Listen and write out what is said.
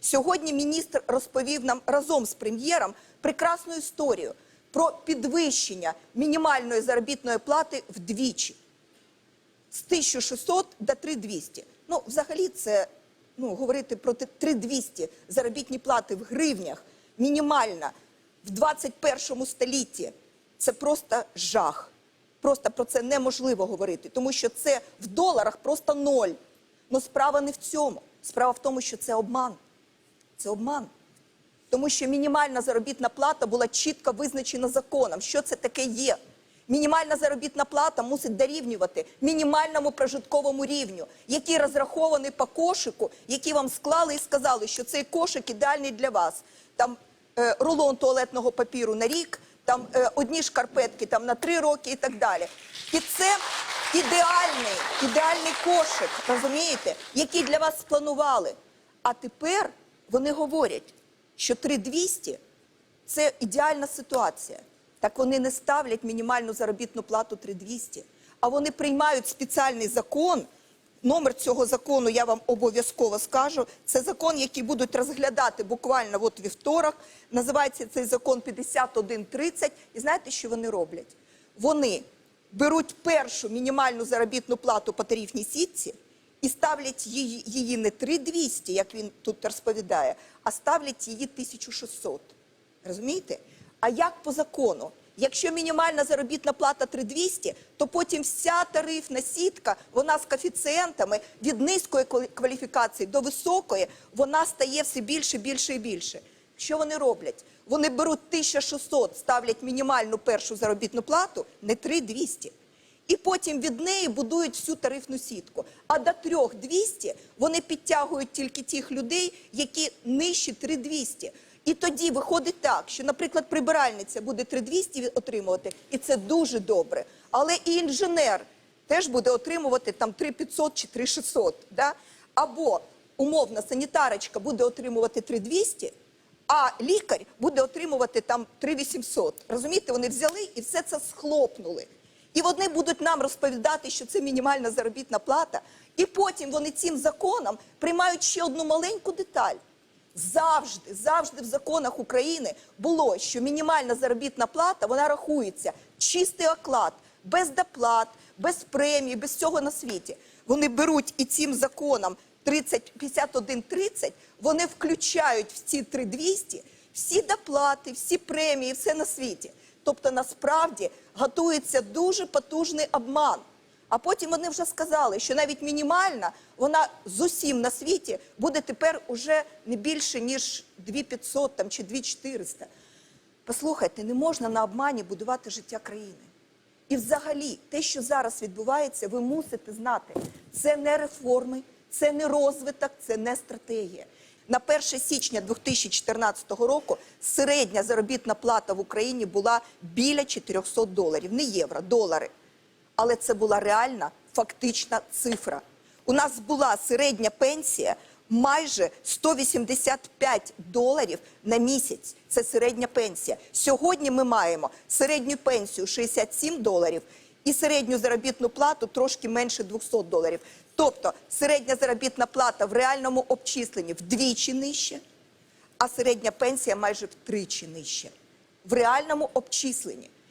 Сьогодні міністр розповів нам разом з прем'єром прекрасну історію про підвищення мінімальної заробітної плати вдвічі з 1600 до 3200. Ну, взагалі, це ну, говорити про 3200 заробітні плати в гривнях мінімальна в 21 столітті. Це просто жах. Просто про це неможливо говорити, тому що це в доларах просто ноль. Ну справа не в цьому. Справа в тому, що це обман. Це обман. Тому що мінімальна заробітна плата була чітко визначена законом. Що це таке є? Мінімальна заробітна плата мусить дорівнювати мінімальному прожитковому рівню, який розрахований по кошику, який вам склали і сказали, що цей кошик ідеальний для вас. Там е, рулон туалетного папіру на рік, там е, одні шкарпетки там на три роки і так далі. І це ідеальний, ідеальний кошик, розумієте, який для вас спланували. А тепер вони говорять, що 3200 – це ідеальна ситуація. Так вони не ставлять мінімальну заробітну плату 3200, а вони приймають спеціальний закон. Номер цього закону я вам обов'язково скажу. Це закон, який будуть розглядати буквально от вівторок. Називається цей закон 5130. І знаєте, що вони роблять? Вони беруть першу мінімальну заробітну плату по тарифній сітці і ставлять її, її не 3200, як він тут розповідає, а ставлять її 1600. Розумієте? А як по закону? Якщо мінімальна заробітна плата 3200, то потім вся тарифна сітка, вона з коефіцієнтами від низької кваліфікації до високої, вона стає все більше, більше і більше. Що вони роблять? Вони беруть 1600, ставлять мінімальну першу заробітну плату, не 3200. І потім від неї будують всю тарифну сітку. А до 3200 вони підтягують тільки тих людей, які нижче 3200. І тоді виходить так, що, наприклад, прибиральниця буде 3200 отримувати, і це дуже добре. Але і інженер теж буде отримувати там 3500 чи 3600. Да? Або умовна санітарочка буде отримувати 3200, а лікар буде отримувати там 3800. Розумієте, вони взяли і все це схлопнули. І вони будуть нам розповідати, що це мінімальна заробітна плата. І потім вони цим законом приймають ще одну маленьку деталь. Завжди, завжди в законах України було, що мінімальна заробітна плата вона рахується чистий оклад, без доплат, без премій, без всього на світі. Вони беруть і цим законом 30, 51-30, вони включають в ці 3200 всі доплати, всі премії, все на світі. Тобто насправді готується дуже потужний обман. А потім вони вже сказали, що навіть мінімальна, вона з усім на світі буде тепер уже не більше, ніж 2500 там, чи 2400. Послухайте, не можна на обмані будувати життя країни. І взагалі, те, що зараз відбувається, ви мусите знати, це не реформи, це не розвиток, це не стратегія. На 1 січня 2014 року середня заробітна плата в Україні була біля 400 доларів, не євро, долари. Але це була реальна фактична цифра. У нас була середня пенсія майже 185 доларів на місяць. Це середня пенсія. Сьогодні ми маємо середню пенсію 67 доларів і середню заробітну плату трошки менше 200 доларів. Тобто середня заробітна плата в реальному обчисленні вдвічі нижче, а середня пенсія майже втричі нижче. В реальному обчисленні.